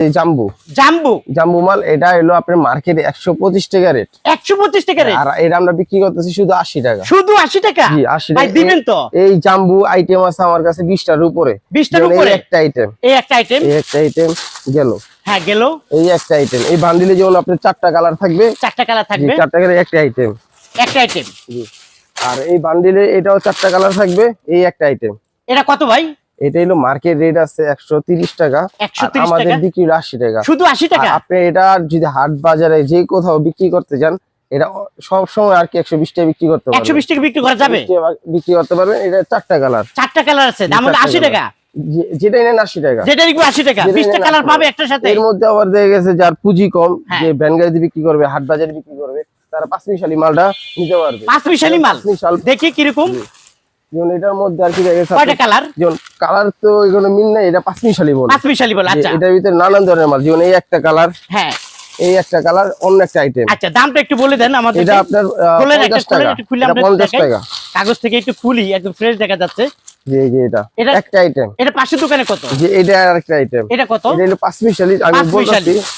এই জাম্বু। জাম্বু? জাম্বু মাল এটা হলো আপনার মার্কেটে একশো পঁচিশ টাকা রেট একশো পঁচিশ টাকা রেট আর এটা আমরা বিক্রি করতেছি শুধু আশি টাকা। শুধু আশি টাকা? জি আশি টাকা। দিবেন তো? এই জাম্বু আইটেম আছে আমার কাছে বিশটার উপরে। বিশটার উপরে? একটা আইটেম এই একটা আইটেম এই একটা আইটেম গেল। হ্যাঁ গেল। এই একটা আইটেম এই বান্ডিলে যেমন আপনার চারটা কালার থাকবে চারটা কালার থাকবে? চারটা কালার একটা আইটেম একটা আইটেম জি। আর এই বান্ডিলে এটাও চারটা কালার থাকবে এই একটা আইটেম এটা কত ভাই? এটা হলো মার্কেট রেট আছে একশো তিরিশ টাকা আমাদের বিক্রি হলো আশি টাকা। শুধু আশি টাকা? আপনি এটা যদি হাট বাজারে যে কোথাও বিক্রি করতে যান এটা সব সময় আর কি একশো বিশ টাকা বিক্রি করতে একশো বিশ টাকা বিক্রি করা যাবে? বিক্রি করতে পারবেন। এটা চারটা কালার চারটা কালার আছে দাম হলো আশি টাকা। যেটাই নেন আশি টাকা। যেটা লিখব আশি টাকা। যেটা বিশটা কালার পাবে একটার সাথে। এর মধ্যে আবার দেখা গেছে যার পুঁজি কম হ্যাঁ। যে ভ্যান গাড়িতে বিক্রি করবে হাট বাজারে বিক্রি করবে তারা পাঁচ মিশালি মালটা নিতে পারবে। পাঁচ মিশালি মাল দেখি কীরকম। যেমন এটার মধ্যে আর কি দেখা গেছে কালার যেমন কালার তো এগুলো মিল নাই এটা পাঁচ মিশালি বলে। পাঁচ মিশালি বলে আচ্ছা। এটার ভিতরে নানান ধরনের মাল যেমন এই একটা কালার হ্যাঁ। এই একটা কালার অন্য একটা আইটেম আচ্ছা দামটা একটু বলে দেন আমাদের এটা আপনার আহ, খোলেন একটা, পঞ্চাশ খোলেন টাকা। একটু খুলে আমরা। টাকা। কাগজ থেকে একটু খুলি একদম ফ্রেশ দেখা যাচ্ছে। জি এটা। এটা- একটা আইটেম এটা পাশের দোকানে কত? যে এটা আর একটা আইটেম এটা কত? এটা হলো পাঁচ আমি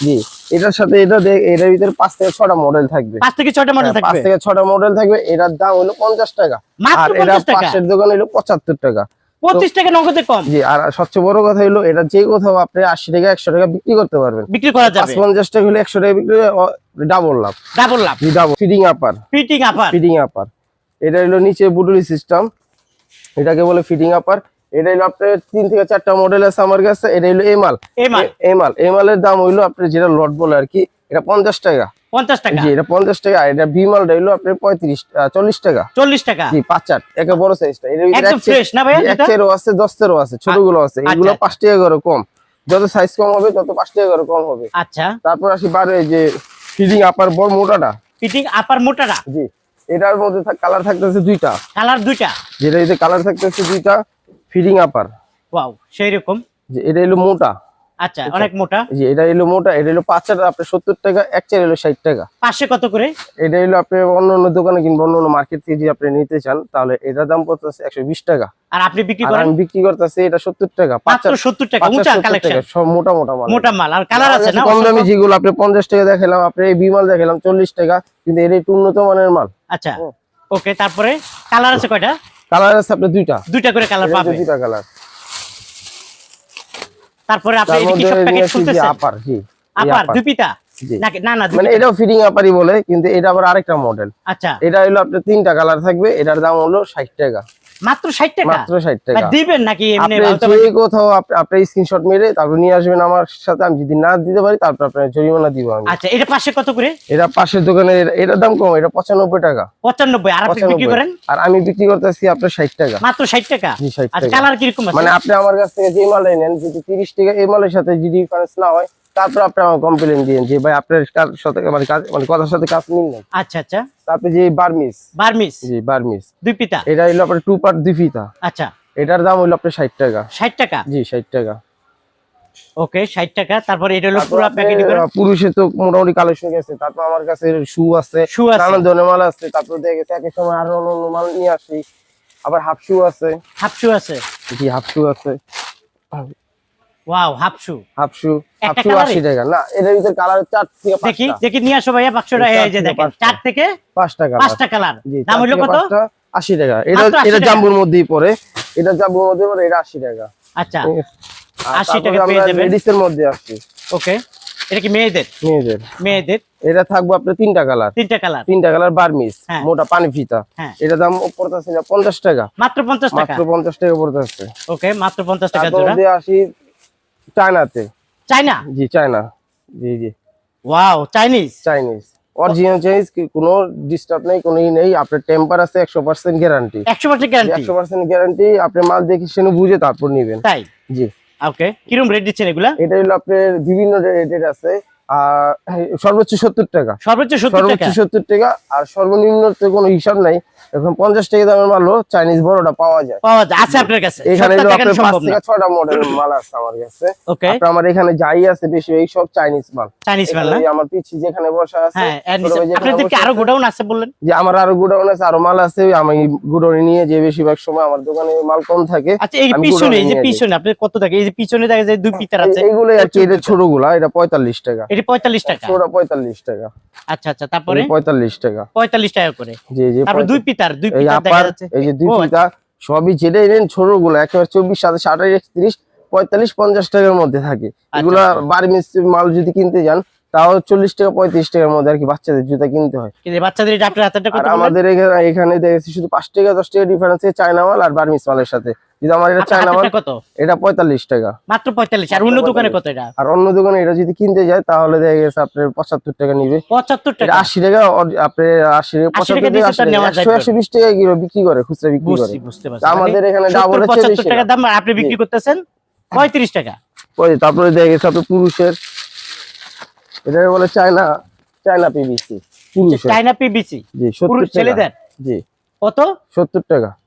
জি এটার সাথে এটা এটার ভিতরে পাঁচ থেকে ছটা মডেল থাকবে। পাঁচ থেকে মডেল হ্যাঁ, থাকবে? থেকে মডেল থাকবে। এটার দাম হলো পঞ্চাশ টাকা। আর এটা 50? পাশের দোকান হলো পঁচাত্তর টাকা। পঁচিশ টাকা নগদে কম। জি আর সবচেয়ে বড় কথা হলো এটা যে কোথাও আপনি আশি টাকা একশো টাকা বিক্রি করতে পারবেন। বিক্রি করা যাবে। পঞ্চাশ টাকা হলে একশো টাকা বিক্রি ডাবল লাভ। ডাবল লাভ। Double feeding upper fitting upper feeding upper এটা হলো নিচে বুডুলি সিস্টেম এটাকে বলে ফিডিং আপার এটা হলো আপনার তিন থেকে চারটা মডেল আছে আমার কাছে। এটা হলো এমাল এই মাল এমাল এমালের দাম হইল আপনার যেটা লট বলে আর কি এটা পঞ্চাশ টাকা। পঞ্চাশ টাকা। জি এটা পঞ্চাশ টাকা আর এটা বিমালটা হইল আপনার পঁয়ত্রিশ আহ, চল্লিশ টাকা। চল্লিশ টাকা। জি বড় সাইজটা এর একদম এক চের- না এটা? চেরও আছে দশ চেরও আছে ছোটগুলো আছে। এগুলো আচ্ছা। পাঁচ টাকা করে কম। যত সাইজ কম হবে তত পাঁচ টাকা করে কম হবে। আচ্ছা। তারপর আসি বারে যে ফিডিং আপার বড় মোটাটা। ফিটিং আপার মোটাটা? জি এটার মধ্যে কালার থাকতেছে দুইটা। কালার দুইটা? যেটা এতে কালার থাকতেছে দুইটা ফিডিং আপার ওয়াও সেই রকম যে এটা হলো মোটা। আচ্ছা অনেক মোটা। যে এটা হলো মোটা এটা হলো আপনার সত্তর টাকা এক চার হলো ষাট টাকা। পাশে কত করে? এটা হলো আপনি অন্য অন্য দোকানে কিংবা অন্য অন্য মার্কেট থেকে যদি আপনি নিতে চান তাহলে এটার দাম পড়তেছে একশো বিশ টাকা। আর আপনি বিক্রি করেন? আমি বিক্রি করতেছি এটা সত্তর টাকা টাকা উঁচা কালেকশন সব মোটা মোটা মাল। মোটা মাল আর কালার আছে না কম দামি যেগুলো আপনি পঞ্চাশ টাকা দেখালাম আপনি এই বিমাল দেখালাম চল্লিশ টাকা কিন্তু এটা একটু উন্নত মানের মাল। আচ্ছা ওকে তারপরে কালার আছে কয়টা? কালার আছে আপনার দুইটা। দুইটা করে কালার দুইটা কালার তারপরে আপনি এই এটা কি সব প্যাকেট খুলতেছেন? আপার জি আপার। দুপিতা নাকি না না মানে এটাও ফিডিং আপারই বলে কিন্তু এটা আবার আরেকটা মডেল আচ্ছা। এটা হলো আপনার তিনটা কালার থাকবে এটার দাম হলো ষাট টাকা। মাত্র ষাট টাকা? মাত্র ষাট ভাই, টাকা দিবেন নাকি এমনি আপনি কোথাও আপ- আপনার স্ক্রিনশট মেরে তারপর নিয়ে আসবেন আমার সাথে আমি যদি না দিতে পারি তারপর আপনার জরিমানা দিব আমি। আচ্ছা এটা পাশে কত করে? এটা পাশের দোকানে এটার দাম কম এটা পঁচানব্বই টাকা। পঁচানব্বই আর আপনি বিক্রি করেন? আর আমি বিক্রি করতেছি আপনার ষাট টাকা। মাত্র ষাট টাকা? জি, 60 আচ্ছা টাকা। কালার কীরকম আছে? মানে আপনি আমার কাছ থেকে যে মালটাই নেন যদি তিরিশ টাকা এই মালের সাথে যদি ডিফারেন্স না হয় তারপর আপনি আমার কমপ্লেন দিন যে ভাই আপনার কার সাথে মানে কাজ মানে কথার সাথে কাজ মিল নেই। আচ্ছা আচ্ছা। তারপরে যে বার্মিস বার্মিস জি বার্মিস দুই পিতা? এটা হলো আপনার টু পার্ট দুই ফিতা আচ্ছা। এটার দাম হলো আপনার ষাট টাকা। ষাট টাকা? জি ষাট টাকা। ওকে ষাট টাকা। তারপরে এটা হলো পুরো প্যাকেট করে? আহ, পুরুষের তো মোটামুটি কালেকশন গেছে। তারপর আমার কাছে শু আছে। শু আছে। নানান ধরনের মাল আছে। তারপর দেখে গেছে এক সময় আরও অন্য মাল নিয়ে আসি। আবার হাফ শু আছে। হাফ শু আছে। জি হাফ শু আছে। Wow half shoe half shoe half একটা শু colour-ই? আশি টাকা। না এটার ভিতরে কালার চার থেকে দেখি দেখি নিয়ে আসো ভাইয়া বাক্সটা। এই এই যে দেখেন পাঁচটা। চার থেকে পাঁচটা কালার পাঁচটা কালার দাম থেকে কত? পাঁচটা, আশি টাকা। এটা এটা টাকা। জাম্বুর মধ্যেই পড়ে এটা জাম্বুর পড়ে এটা আশি টাকা। আচ্ছা 80 টাকা পেয়ে যাবেন। মধ্যে আসছি। ওকে এটা কি মেয়েদের? মেয়েদের। মেয়েদের। এটা থাকবে আপনার তিনটা কালার তিনটা কালার তিনটা কালার বার্মিস হ্যাঁ। মোটা পানি ফিতা। হ্যাঁ। এটা দাম পড়তেছে না পঞ্চাশ টাকা। মাত্র পঞ্চাশ টাকা। মাত্র পঞ্চাশ টাকা পড়তেছে। ওকে মাত্র পঞ্চাশ টাকা জোড়া। আসি চায়নাতে। চাইনা জি চায়না। জি জি। Wow Chinese? Chinese. Original Chinese কোনো ডিস্টার্ব নেই কোনো ই নেই। আপনার টেম্পার আছে একশো পার্সেন্ট গ্যারান্টি একশো পার্সেন্ট গ্যারান্টি একশো পার্সেন্ট গ্যারান্টি আপনি মাল দেখে শুনে বুঝে তারপর নেবেন। তাই? জি। ওকে কিরম রেট দিচ্ছেন এগুলা? এটা হলো আপনার বিভিন্ন রেটের আছে। আর সর্বোচ্চ সত্তর টাকা। সর্বোচ্চ সর্বোচ্চ টাকা? সত্তর টাকা আর সর্বনিম্ন তো কোনো হিসাব নাই। এখন পঞ্চাশ টাকা দামের মালও চাইনিজ বড়টা পাওয়া যায়। পাওয়া যায় আছে আপনার কাছে। এখানে থেকে ছটা মডেলের মাল আছে আমার কাছে। আমার এখানে যাই আছে বেশি এই সব চাইনিজ মাল। চাইনিজ মাল আমার পিছি যেখানে বসা আছে হ্যাঁ আরও গোডাউন আছে বললেন? যে আমার আরও গোডাউন আছে আরও মাল আছে আমি গোডাউনে নিয়ে যে বেশিরভাগ সময় আমার দোকানে মাল কম থাকে আচ্ছা এই পিছনে এই যে। পিছনে আপনি কত থাকে এই যে পিছনে দেখা যায় দুই পিতার আছে। এইগুলো আর কি এটা ছোটগুলা এটা পঁয়তাল্লিশ টাকা। এটি পঁয়তাল্লিশ টাকা। ছোট পঁয়তাল্লিশ টাকা। আচ্ছা আচ্ছা তারপরে? পঁয়তাল্লিশ টাকা। পঁয়তাল্লিশ টাকা করে। জি জি তারপরে দুই পিতার দুই পিতার দেখা যাচ্ছে। এই যে দুই ও, ফিতা সবই যেটাই নেন ছোটগুলো একেবারে চব্বিশ সাতাশ আঠাশ একত্রিশ পঁয়তাল্লিশ পঞ্চাশ টাকার মধ্যে থাকে। এগুলা আচ্ছা। বাড়ি মিস্ত্রি মাল যদি কিনতে যান তাও চল্লিশ টাকা পঁয়ত্রিশ টাকার মধ্যে আর কি বাচ্চাদের জুতা কিনতে হয়। বাচ্চাদের আমাদের এখানে এখানে দেখেছি শুধু পাঁচ টাকা দশ টাকা ডিফারেন্স চায়না মাল আর বার্মিস মালের সাথে। যদি আমার এটা চায়না মাল কত? এটা পঁয়তাল্লিশ টাকা। মাত্র পঁয়তাল্লিশ আর অন্য দোকানে কত এটা? আর অন্য দোকানে এটা যদি কিনতে যায় তাহলে দেখা গেছে আপনার টাকা নিবে। টাকা? আশি টাকা কিলো বিক্রি করে খুচরা বিক্রি করে। বুঝতে পারছি। আমাদের এখানে মানে ডাবল টাকা দাম আপনি বিক্রি করতেছেন টাকা। ওই তারপরে দেখা গেছে পুরুষের। এটা বলে চায়না চায়না পিবিসি পুরুষের। চাইনা পিবিসি জি ছেলেদের? জি। কত? সত্তর টাকা। আর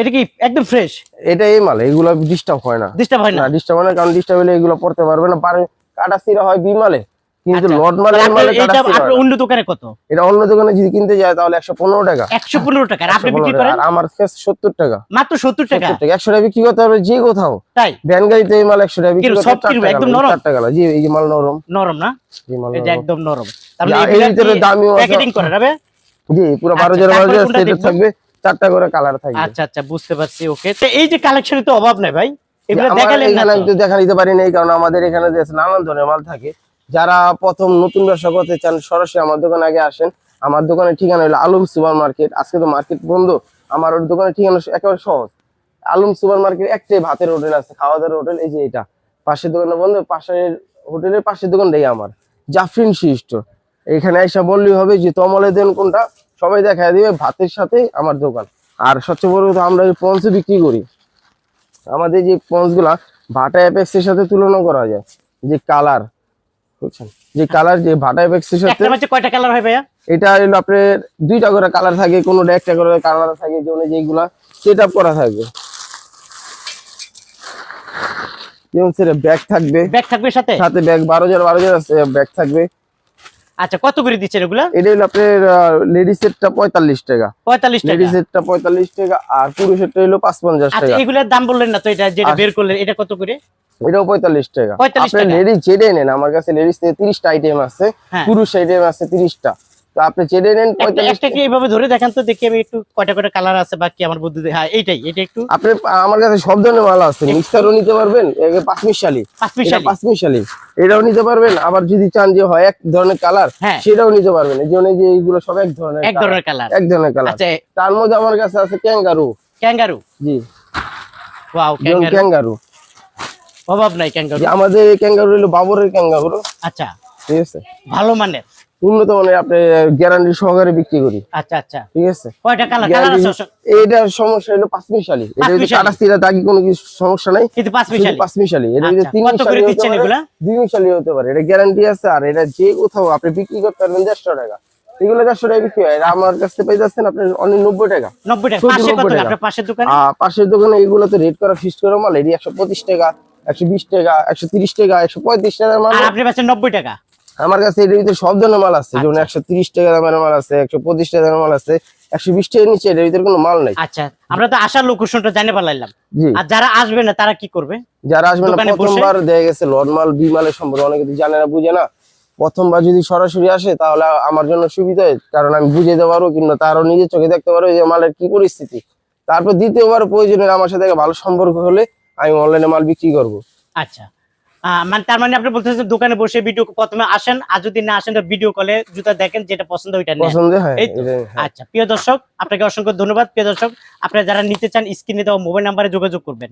এটা কি একদম ফ্রেশ এটা এই মাল এগুলো ডিস্টার্ব হয় না। ডিস্টার্ব হয় না? ডিস্টার্ব হয় না কারণ ডিস্টার্ব হলে এগুলো পড়তে পারবে না। পারে কাটা সিরা হয় বিমালে কিন্তু আচ্ছা, লট মালে তাহলে মালে কাটা এটা সিরা। অন্য দোকানে কত? এটা অন্য দোকানে যদি কিনতে যায় তাহলে একশো পনেরো টাকা। একশো পনেরো টাকা। আর আপনি বিক্রি করেন? আর আমার কাছে সত্তর টাকা। মাত্র সত্তর টাকা? সত্তর টাকা। একশো টাকা বিক্রি করতে হবে যে কোথাও। তাই? ভ্যান গাড়িতে এই মাল একশো টাকা বিক্রি করতে কীরকম, একদম নরম? চার টাকা জি এই যে মাল নরম। নরম না? মাল এই যে নরম। একদম নরম। যা, এর ভিতরে দামিও। প্যাকেটিং করে রাবে জি পুরো বারো আচ্ছা, হাজার বারো তারপরে হাজার কোনটা সেটের দেখব? থাকবে। চারটা করে কালার থাকবে। আচ্ছা আচ্ছা বুঝতে পারছি ওকে তো এই যে কালেকশনের তো অভাব নাই ভাই? এগুলো দেখালেন না তো। দেখা নিতে পারি না এই কারণ আমাদের এখানে যে নানান ধরনের মাল থাকে যারা প্রথম নতুন ব্যবসা করতে চান সরাসরি আমার দোকানে আগে আসেন। আমার দোকানের ঠিকানা হলো আলম সুপার মার্কেট আজকে তো মার্কেট বন্ধ। আমার ওর দোকানের ঠিকানা একেবারে সহজ। আলম সুপার মার্কেট একটাই ভাতের হোটেল আছে খাওয়া দাওয়ার হোটেল এই যে এটা। পাশের দোকানে বন্ধ পাশের হোটেলের পাশের দোকানটাই আমার। জাফরিন শিষ্ট এখানে এসে বললেই হবে যে তমলে দেন কোনটা? সবাই দেখা দিবে ভাতের সাথে আমার দোকান। আর সবচেয়ে বড় কথা আমরা এই পঞ্চ বিক্রি করি। আমাদের যে পঞ্চগুলা ভাটা অ্যাপেক্সের সাথে তুলনা করা যায়। যে কালার বুঝছেন? যে কালার যে ভাটা অ্যাপেক্সের সাথে কয়টা কালার হয় ভাইয়া? এটা হলো আপনার দুইটা করে কালার থাকে কোনোটা একটা করে কালার থাকে যেমন যেগুলা সেট আপ করা থাকবে। যেমন সেটা ব্যাগ থাকবে। ব্যাগ থাকবে সাথে? সাথে ব্যাগ বারো হাজার বারো হাজার আছে ব্যাগ থাকবে। আচ্ছা কত করে দিচ্ছেন এগুলা? এটা হলো আপনার লেডিস সেটটা পঁয়তাল্লিশ টাকা। পঁয়তাল্লিশ টাকা। লেডিস সেটটা পঁয়তাল্লিশ টাকা আর পুরুষ সেটটা হলো পাঁচ টাকা আচ্ছা টাকা। এগুলার দাম বললেন না তো এটা যেটা আচ্ছা। বের করলেন এটা কত করে? এটাও পঁয়তাল্লিশ টাকা। 45 আপনি। লেডিস যেটাই নেন আমার কাছে লেডিস 30 টা আইটেম আছে হ্যাঁ। পুরুষ আইটেম আছে তিরিশটা। তো আপনি যেটাই নেন একটা পঁয়তাল্লিশ একটা কি এইভাবে ধরে দেখেন তো দেখি আমি একটু কয়টা কয়টা কালার আছে বাকি আমার বুদ্ধি হ্যাঁ এইটাই এটা একটু আপনি আমার কাছে সব ধরনের মাল আছে। মিক্সারও নিতে পারবেন একে পাঁচ মিশালি পাঁচ এটা মিশালি পাঁচ মিশালি এটাও নিতে পারবেন আবার যদি চান যে হয় এক ধরনের কালার হ্যাঁ। সেটাও নিতে পারবেন। এই জন্য যে এইগুলো সব এক ধরনের এক ধরনের কালার এক ধরনের কালার আচ্ছা তার মধ্যে আমার কাছে আছে ক্যাঙ্গারু। ক্যাঙ্গারু? জি। Wow kangaroo. অভাব নাই ক্যাঙ্গারু। আমাদের ক্যাঙ্গারু হলো বাবরের ক্যাঙ্গারু। আচ্ছা। ঠিক আছে? ভালো মানের। উন্নত মানের আপনি গ্যারান্টি সহকারে বিক্রি করি। আচ্ছা আচ্ছা। ঠিক আছে? কয়টা কালার? কালার আছে এটার সমস্যা হলো পাঁচ এটা যদি কাটা সিরা দাগি কোনো কিছু সমস্যা নাই। কিন্তু এটা যদি আচ্ছা, তিন মিশালি দিচ্ছেন এগুলা? দুই মিশালি হতে পারে। এটা গ্যারান্টি আছে আর এটা যে কোথাও আপনি বিক্রি করতে পারবেন টাকা। এগুলো দেড়শো টাকা বিক্রি হয়। আমার কাছে অনেক নব্বই টাকা। নব্বই টাকা। শুধু পাশে কত 90 টাকা। আপনার পাশের দোকানে? আর পাশের দোকানে এগুলো তো রেট করা ফিক্স করা মাল। এটি একশো পঁচিশ টাকা একশো বিশ টাকা একশো তিরিশ টাকা একশো পঁয়ত্রিশ টাকার মাল। আর আপনি পাচ্ছেন নব্বই টাকা? আমার কাছে এটার ভিতরে সব ধরনের মাল আছে যেমন একশো তিরিশ টাকা দামের মাল আছে একশো পঁচিশ টাকা দামের মাল আছে একশো বিশ টাকার নিচে এটার ভিতরে কোনো মাল নাই। আচ্ছা আমরা তো আসার লোকেশনটা জানে জি। আর যারা আসবে না তারা কি করবে? যারা আসবে না প্রথমবার দেখা গেছে লট মাল বি মালের সম্পর্কে অনেকে জানে না বুঝে না। প্রথমবার যদি সরাসরি আসে তাহলে আমার জন্য সুবিধা হয় কারণ আমি বুঝে দিতে পারব কিংবা তারও নিজের চোখে দেখতে পারব যে মালের কি পরিস্থিতি। তারপর দ্বিতীয়বার প্রয়োজনে আমার সাথে ভালো সম্পর্ক হলে আমি অনলাইনে মাল বিক্রি করব। আচ্ছা। মানে তার মানে আপনি বলতেছেন দোকানে বসে ভিডিও প্রথমে আসেন আর যদি না আসেন ভিডিও কলে জুতা দেখেন যেটা পছন্দ ওইটা নেন পছন্দ হয় এই তো। হ্যাঁ। আচ্ছা প্রিয় দর্শক আপনাকে অসংখ্য ধন্যবাদ প্রিয় দর্শক আপনারা যারা নিতে চান স্ক্রিনে দেওয়া মোবাইল নাম্বারে যোগাযোগ করবেন